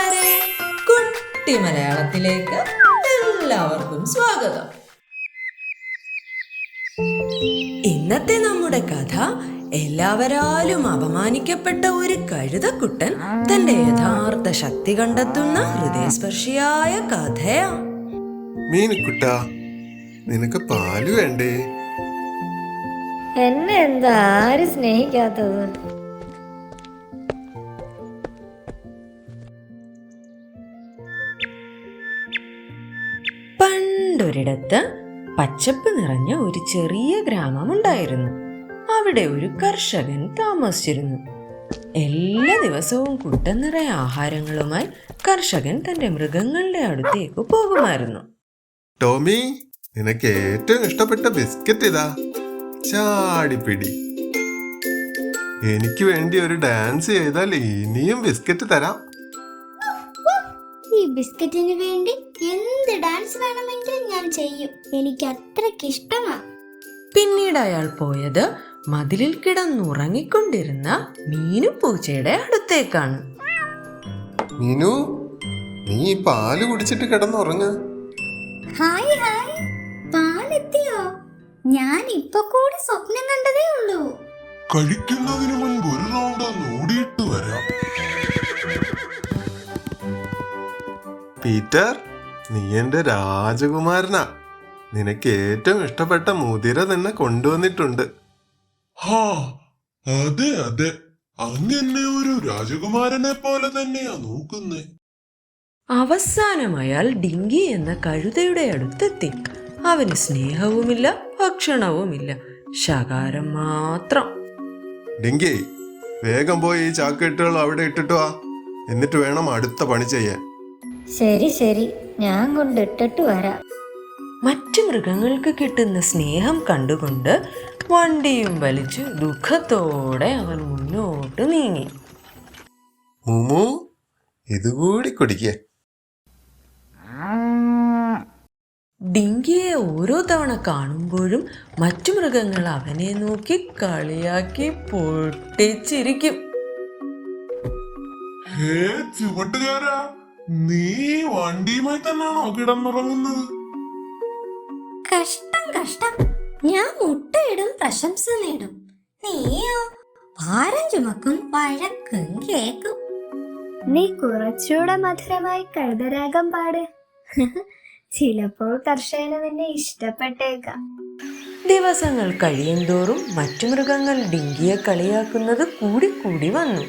കൂട്ടുകാരെ കുട്ടി മലയാളത്തിലേക്ക് എല്ലാവർക്കും സ്വാഗതം. ഇന്നത്തെ നമ്മുടെ കഥ എല്ലാവരാലും അപമാനിക്കപ്പെട്ട ഒരു കഴുതക്കുട്ടൻ തന്റെ യഥാർത്ഥ ശക്തി കണ്ടെത്തുന്ന ഹൃദയസ്പർശിയായ കഥയാ മീനുക്കുട്ട നിനക്ക് പാൽ വേണ്ടേ? എന്നെ എന്താ ആരും സ്നേഹിക്കാത്തത് പണ്ടൊരിടത്ത് പച്ചപ്പ് നിറഞ്ഞ ഒരു ചെറിയ ഗ്രാമമുണ്ടായിരുന്നു. അവിടെ ഒരു കർഷകൻ താമസിച്ചിരുന്നു. എല്ലാ ദിവസവും കുട്ടം നിറയെ ആഹാരങ്ങളുമായി കർഷകൻ തന്റെ മൃഗങ്ങളുടെ അടുത്തേക്ക് പോകുമായിരുന്നു. ടോമി നിനക്ക് ഏറ്റവും ഇഷ്ടപ്പെട്ട ബിസ്ക്കറ്റ് ഇതാ. ചാടിപ്പിടി എനിക്ക് വേണ്ടി ഒരു ഡാൻസ് ചെയ്താൽ ഇനിയും ബിസ്ക്കറ്റ് തരാം. ബിസ്ക്കറ്റിന് വേണ്ടി എന്ത് ഡാൻസ് വേണമെങ്കിലും ഞാൻ ചെയ്യും. എനിക്ക് അത്രയ്ക്ക് ഇഷ്ടമാ. പിന്നീട് അയാൾ പോയത് മതിലിൽ കിടന്നുറങ്ങിക്കൊണ്ടിരുന്ന മീനു പൂച്ചയുടെ അടുത്തേക്കാണ്. മീനു നീ പാൽ കുടിച്ചിട്ട് കിടന്നുറങ്ങ. Hi hi. പാലെത്തിയോ? ഞാൻ ഇപ്പൊ കൂടി സ്വപ്നം കണ്ടതേ ഉള്ളൂ. കഴിക്കുന്നതിന് മുൻപ് ഒരു റൗണ്ട് ഓടിയിട്ട് വരാം. പീറ്റർ നീ എന്റെ രാജകുമാരനാ. നിനക്ക് ഏറ്റവും ഇഷ്ടപ്പെട്ട മുതിര തന്നെ കൊണ്ടുവന്നിട്ടുണ്ട്. ഹാ അതെ അതെ. അങ്ങനെ ഒരു രാജകുമാരനെ പോലെ തന്നെയാ നോക്കുന്നേ. അവസാനം അയാൾ ഡിങ്കി എന്ന കഴുതയുടെ അടുത്തെത്തി. അവന് സ്നേഹവുമില്ല ഭക്ഷണവുമില്ല. ശകാരം മാത്രം. ഡിങ്കി വേഗം പോയി ഈ ചാക്കെട്ടുകൾ അവിടെ ഇട്ടിട്ട് വാ. എന്നിട്ട് വേണം അടുത്ത പണി ചെയ്യാൻ. ശരി ശരി. ഞാൻ കൊണ്ടിട്ടിട്ട് വരാം. മറ്റു മൃഗങ്ങൾക്ക് കിട്ടുന്ന സ്നേഹം കണ്ടുകൊണ്ട് വണ്ടിയും വലിച്ച് ദുഃഖത്തോടെ അവൻ മുന്നോട്ട് നീങ്ങി. മുമു ഇതുകൂടി കുടിക്കേ. ഡിങ്കിയെ ഓരോ തവണ കാണുമ്പോഴും മറ്റു മൃഗങ്ങൾ അവനെ നോക്കി കളിയാക്കി പൊട്ടിച്ചിരിക്കും. ഹേ ചുവട്ടുകാരാ നീ വണ്ടിയുമായി തന്നെയാണോ കിടന്നുറങ്ങുന്നത്? കഷ്ടം കഷ്ടം. ഞാൻ മുട്ടയിടും പ്രശംസ നേടും. നീയോ? ഭാരം ചുമക്കും വഴക്കും കേക്കും. നീ കുറച്ചുകൂടെ മധുരമായി കഴുതരാഗം പാട്. ചിലപ്പോൾ കർഷകന് നിന്നെ ഇഷ്ടപ്പെട്ടേക്കാം. ദിവസങ്ങൾ കഴിയുന്തോറും മറ്റു മൃഗങ്ങൾ ഡിങ്കിയെ കളിയാക്കുന്നത് കൂടി കൂടി വന്നു.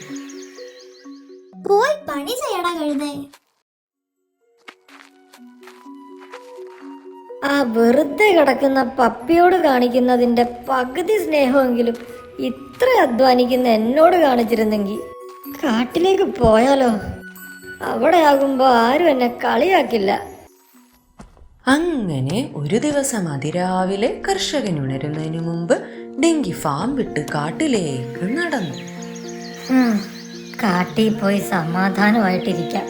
പോയി പണി ചെയ്യടാ കഴുതേ. ആ വെറുതെ കിടക്കുന്ന പപ്പിയോട് കാണിക്കുന്നതിന്റെ പകുതി സ്നേഹമെങ്കിലും ഇത്ര അധ്വാനിക്കുന്ന എന്നോട് കാണിച്ചിരുന്നെങ്കിൽ കാട്ടിലേക്ക് പോയാലോ? അവിടെ ആകുമ്പോ ആരും എന്നെ കളിയാക്കില്ല. അങ്ങനെ ഒരു ദിവസം അതിരാവിലെ കർഷകൻ ഉണരുന്നതിന് മുമ്പ് ഡെങ്കി ഫാം വിട്ട് കാട്ടിലേക്ക് നടന്നു. കാട്ടിൽ പോയി സമാധാനമായിട്ടിരിക്കാം.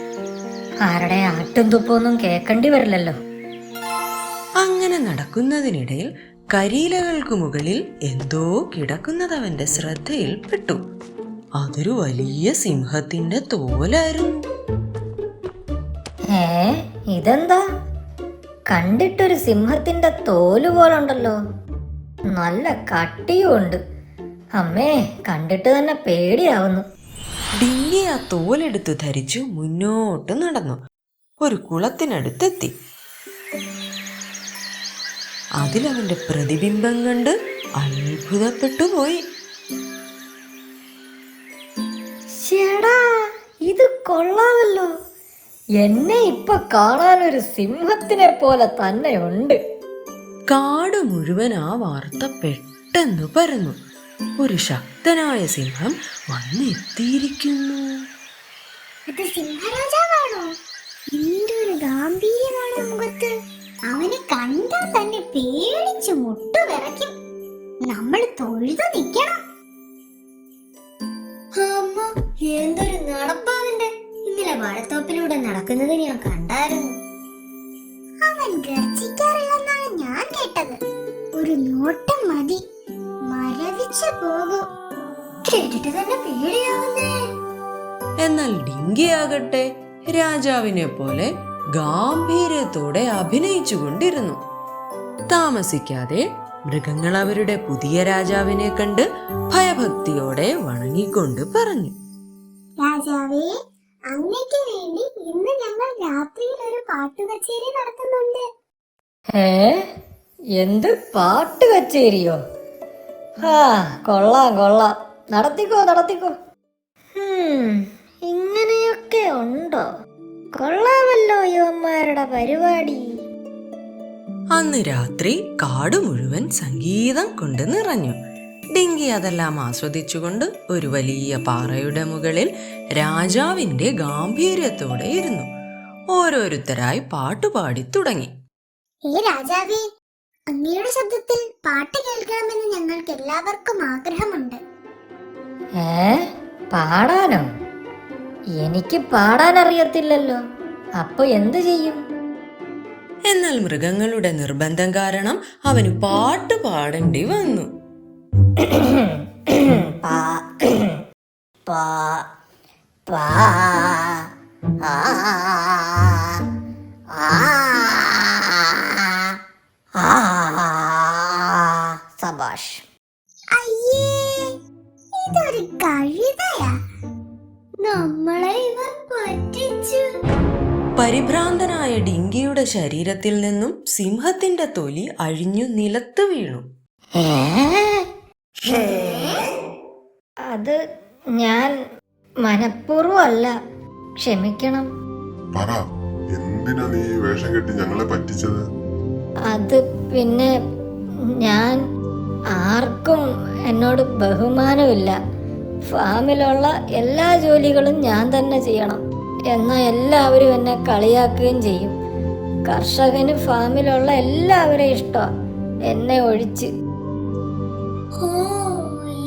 ആരുടെ ആട്ടും തുപ്പൊന്നും കേൾക്കേണ്ടി വരില്ലല്ലോ. അങ്ങനെ നടക്കുന്നതിനിടയിൽ കരിയിലകൾക്ക് മുകളിൽ എന്തോ കിടക്കുന്നത് അവന്റെ ശ്രദ്ധയിൽപ്പെട്ടു. അതൊരു വലിയ സിംഹത്തിന്റെ തോലായിരുന്നു. ഏ ഇതെന്താ? കണ്ടിട്ടൊരു സിംഹത്തിന്റെ തോൽ പോലുണ്ടല്ലോ. നല്ല കട്ടിയുണ്ട് അമ്മേ കണ്ടിട്ട് തന്നെ പേടിയാവുന്നു. ഡിങ്ങി ആ തോലെടുത്ത് ധരിച്ചു മുന്നോട്ട് നടന്നു. ഒരു കുളത്തിനടുത്തെത്തി. അതിലവന്റെ പ്രതിബിംബം കണ്ട് അത്ഭുതപ്പെട്ടു പോയി ചേടാ ഇത് കൊള്ളാമല്ലോ. എന്നെ ഇപ്പൊ കാണാൻ ഒരു സിംഹത്തിനെ പോലെ തന്നെ ഉണ്ട് കാട് മുഴുവൻ ആ വാർത്ത പെട്ടെന്ന് പരന്നു. ഒരു ശക്തനായ സിംഹം വന്നെത്തിയിരിക്കുന്നു. ഇത് സിംഹരാജാവാണോ? എന്തൊരു ഗാംഭീര്യമാണ് മുഖത്ത്. അവനെ കണ്ടാൽ തന്നെ മുട്ട മുട്ടു വിറയ്ക്കും. നമ്മൾ തൊഴുതു നിൽക്കണം അമ്മ എന്തൊരു നടപ്പാവന്റെ ഇന്നലെ വാഴത്തോപ്പിലൂടെ നടക്കുന്നത് ഞാൻ കണ്ടായിരുന്നു. അവൻ ഗർജിക്കാറില്ലെന്നാണ് ഞാൻ കേട്ടത്. ഒരു നോട്ടം മതി. മരവിച്ച് പോകും. കേട്ടിട്ട് തന്നെ പേടിയാവുന്നേ. എന്നാൽ ഡിങ്കിയാകട്ടെ. രാജാവിനെ പോലെ ഗാംഭീര്യത്തോടെ അഭിനയിച്ചു കൊണ്ടിരുന്നു താമസിക്കാതെ മൃഗങ്ങൾ അവരുടെ പുതിയ രാജാവിനെ കണ്ട് ഭയഭക്തിയോടെ വണങ്ങിക്കൊണ്ട് പറഞ്ഞു. രാജാവേ അങ്ങയ്ക്ക് വേണ്ടി ഇന്ന് ഞങ്ങൾ രാത്രിയിൽ ഒരു പാട്ട് കച്ചേരി നടത്തുന്നുണ്ട്. ഏ എന്ത് പാട്ട് കച്ചേരിയോ ആ കൊള്ളാം കൊള്ളാം. നടത്തിക്കോ നടത്തിക്കോ. ഇങ്ങനെയൊക്കെ ഉണ്ടോ? കൊള്ളാമല്ലോ യുവന്മാരുടെ പരിപാടി. അന്ന് രാത്രി കാട് മുഴുവൻ സംഗീതം കൊണ്ട് നിറഞ്ഞു. ഡിങ്കി അതെല്ലാം ആസ്വദിച്ചുകൊണ്ട് ഒരു വലിയ പാറയുടെ മുകളിൽ രാജാവിന്റെ ഗാംഭീര്യത്തോടെ ഇരുന്നു. ഓരോരുത്തരായി പാട്ടുപാടി തുടങ്ങി. ഏ രാജാവേ അങ്ങയുടെ ശബ്ദത്തിൽ പാട്ട് കേൾക്കണമെന്ന് ഞങ്ങൾക്ക് എല്ലാവർക്കും ആഗ്രഹമുണ്ട്. ഏ പാടാനോ? എനിക്ക് പാടാൻ അറിയത്തില്ലല്ലോ അപ്പൊ എന്തു ചെയ്യും? എന്നാൽ മൃഗങ്ങളുടെ നിർബന്ധം കാരണം അവന് പാട്ട് പാടേണ്ടി വന്നു. പാ പാ പാ ആ ആ ആ സബാഷ്. അയ്യേ ഇതൊരു കഴുതയാ നമ്മളെ ഇവർ പരിഭ്രാന്തനായ ഡിങ്കിയുടെ ശരീരത്തിൽ നിന്നും സിംഹത്തിന്റെ തൊലി അഴിഞ്ഞു നിലത്ത് വീണു. അത് ഞാൻ മനഃപൂർവമല്ല. ക്ഷമിക്കണം. പറ എന്തിനാ നീ ഈ വേഷം കെട്ടി ഞങ്ങളെ പറ്റിച്ചത്? അത് പിന്നെ ഞാൻ ആർക്കും എന്നോട് ബഹുമാനമില്ല. ഫാമിലുള്ള എല്ലാ ജോലികളും ഞാൻ തന്നെ ചെയ്യണം. എന്നാൽ എല്ലാവരും എന്നെ കളിയാക്കുകയും ചെയ്യും. കർഷകന് ഫാമിലുള്ള എല്ലാവരെയും ഇഷ്ടമാണ് എന്നെ ഒഴിച്ച്. ഓ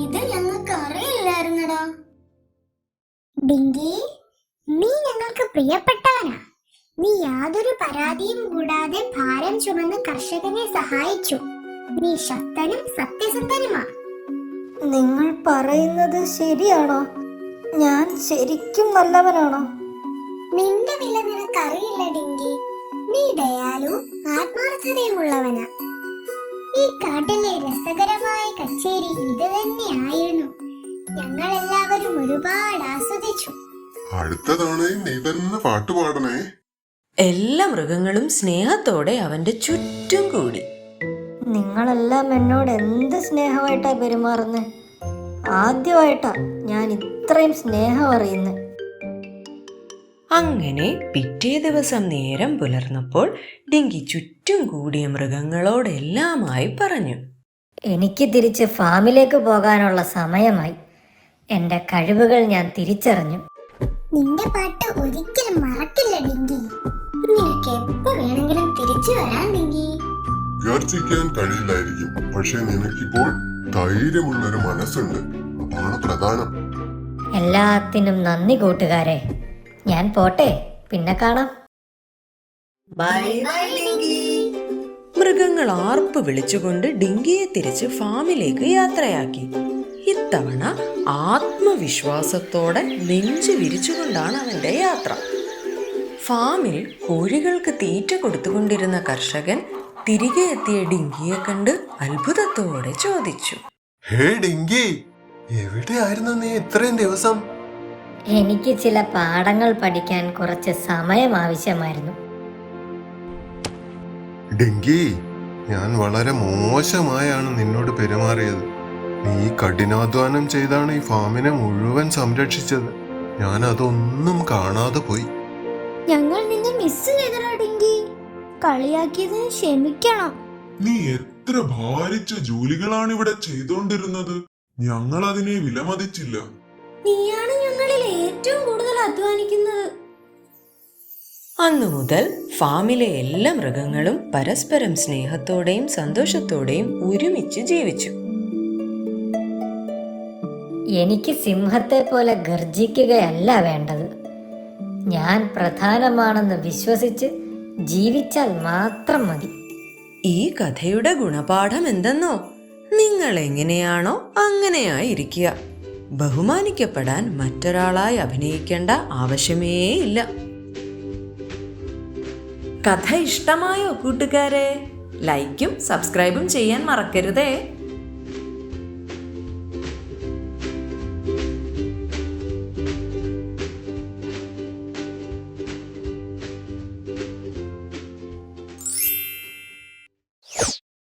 ഇത് ഞങ്ങൾക്ക് അറിയില്ലായിരുന്നടാ. ഡിങ്കി നീ ഞങ്ങൾക്ക് പ്രിയപ്പെട്ടവനാ. നീ യാതൊരു പരാതിയും കൂടാതെ ഭാരം ചുമന്ന് കർഷകനെ സഹായിച്ചു. നീ ശക്തനും സത്യസന്ധനുമാ. നിങ്ങൾ പറയുന്നത് ശരിയാണോ? ഞാൻ ശരിക്കും നല്ലവനാണോ? നിന്റെ വില നിനക്കറിയില്ല ഡിങ്കി. നീ ദയാലു ആത്മാർത്ഥതയുമുള്ളവനാ. ഈ കാട്ടിലെ രസകരമായ കച്ചേരി ഇത് തന്നെയായിരുന്നു. ഞങ്ങൾ എല്ലാവരും ഒരുപാട് ആസ്വദിച്ചു. അടുത്ത തവണയും നീ തന്നെ പാട്ട് പാടണേ. എല്ലാ മൃഗങ്ങളും സ്നേഹത്തോടെ അവന്റെ ചുറ്റും കൂടി. നിങ്ങളെല്ലാം എന്നോട് എന്ത് സ്നേഹമായിട്ടാ പെരുമാറുന്നത് ആദ്യമായിട്ടാ ഞാൻ ഇത്രയും സ്നേഹം അറിയുന്നത് അങ്ങനെ പിറ്റേ ദിവസം നേരം പുലർന്നപ്പോൾ ഡിങ്കി ചുറ്റും കൂടിയ മൃഗങ്ങളോടെല്ലാമായി പറഞ്ഞു. എനിക്ക് തിരിച്ച് ഫാമിലേക്ക് പോകാനുള്ള സമയമായി. എന്റെ കഴിവുകൾ ഞാൻ തിരിച്ചറിഞ്ഞു. നിന്റെ പാട്ട് ഒരിക്കലും മറക്കില്ല ഡിങ്കി. നിനക്ക് എപ്പോ വേണമെങ്കിലും തിരിച്ചു വരാൻ ഡിങ്കി. ഗർജിക്കാൻ കഴിയില്ലായിരിക്കും. പക്ഷെ നിനക്കിപ്പോൾ ധൈര്യമുള്ളൊരു മനസ്സുണ്ട്. അതാണ് പ്രധാനം. എല്ലാത്തിനും നന്ദി കൂട്ടുകാരെ. ഞാൻ പോട്ടെ പിന്നെ കാണാം. മൃഗങ്ങൾ ആർപ്പ് വിളിച്ചുകൊണ്ട് ഡിങ്കിയെ തിരിച്ച് ഫാമിലേക്ക് യാത്രയാക്കി. ഇത്തവണ ആത്മവിശ്വാസത്തോടെ നെഞ്ചു വിരിച്ചുകൊണ്ടാണ് അവന്റെ യാത്ര. ഫാമിൽ കോഴികൾക്ക് തീറ്റ കൊടുത്തുകൊണ്ടിരുന്ന കർഷകൻ തിരികെ എത്തിയ ഡിങ്കിയെ കണ്ട് അത്ഭുതത്തോടെ ചോദിച്ചു. ഹേ ഡിങ്കി എവിടെയായിരുന്നു നീ ഇത്രയും ദിവസം? എനിക്ക് ചില പാഠങ്ങൾ പഠിക്കാൻ കുറച്ച് സമയം ആവശ്യമായിരുന്നു. ഡിങ്കി ഞാൻ വളരെ മോശമായാണ് നിന്നോട് പെരുമാറിയത്. നീ കഠിനാധ്വാനം ചെയ്താണ് ഈ ഫാമിനെ മുഴുവൻ സംരക്ഷിച്ചത്. ഞാൻ അതൊന്നും കാണാതെ പോയി. ഞങ്ങൾ നിന്നെ മിസ് ചെയ്തടാ ഡിങ്കി. കളിയാക്കിയതിന് ക്ഷമിക്കണം. നീ എത്ര ഭാരിച്ച ജോലികളാണ് ഇവിടെ ചെയ്തുകൊണ്ടിരുന്നത് ഞങ്ങൾ അതിനെ വിലമതിച്ചില്ല. നീയാണ് ഞങ്ങളിൽ ഏറ്റവും കൂടുതൽ അധ്വാനിക്കുന്നത്. അന്നു മുതൽ ഫാമിലെ എല്ലാ മൃഗങ്ങളും പരസ്പരം സ്നേഹത്തോടെയും സന്തോഷത്തോടെയും ഒരുമിച്ച് ജീവിച്ചു. എനിക്ക് സിംഹത്തെ പോലെ ഗർജിക്കുകയല്ല വേണ്ടത്. ഞാൻ പ്രധാനമാണെന്ന് വിശ്വസിച്ച് ജീവിച്ചാൽ മാത്രം മതി. ഈ കഥയുടെ ഗുണപാഠം എന്തെന്നോ? നിങ്ങൾ എങ്ങനെയാണോ അങ്ങനെയായിരിക്കുക. ബഹുമാനിക്കപ്പെടാൻ മറ്റൊരാളായി അഭിനയിക്കേണ്ട ആവശ്യമേ ഇല്ല. കഥ ഇഷ്ടമായോ കൂട്ടുകാരെ? ലൈക്കും സബ്സ്ക്രൈബും ചെയ്യാൻ മറക്കരുതേ.